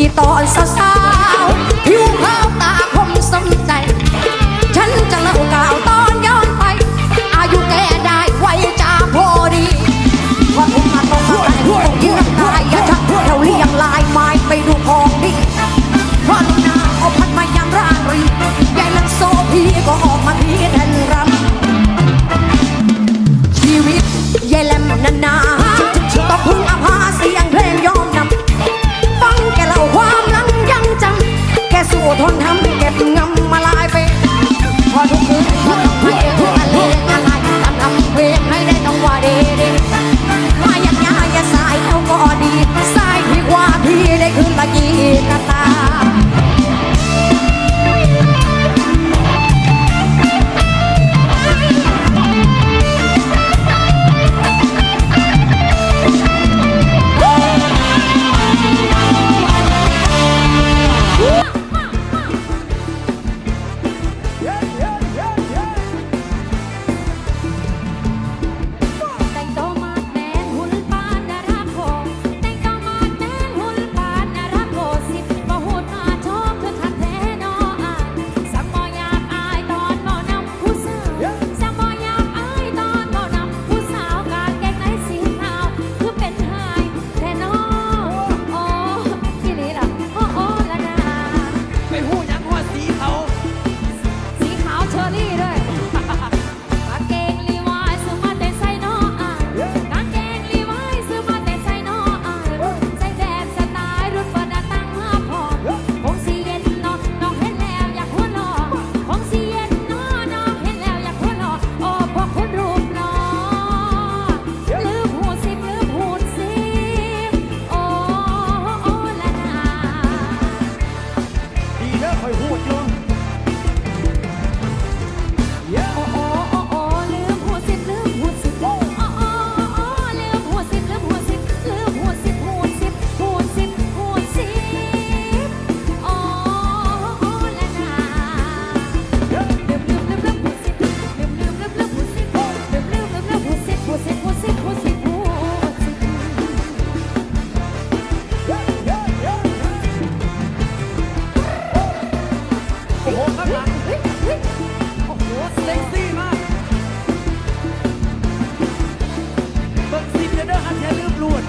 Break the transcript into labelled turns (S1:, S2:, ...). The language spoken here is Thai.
S1: อีตอนสาวๆผิวขาวตาคมสมใจ ฉันจะเล่ากล่าวตอนย้อนไป อายุแก่ได้ไว้จาพอดีพอถึงมาตรงมาแต่งยิ้น้ำตายย่าชักเราเรียงลายไม้ไปดูของดีเพราะลูกนาเอาพัดมายามร่างรีใหญ่ลังโซพีก็ออก
S2: คอยพูดยอ ข้างหลัโอ
S3: ้โหเซ็กซี่
S2: มากเบิกซินเดอร์อันแท้ลืมลวน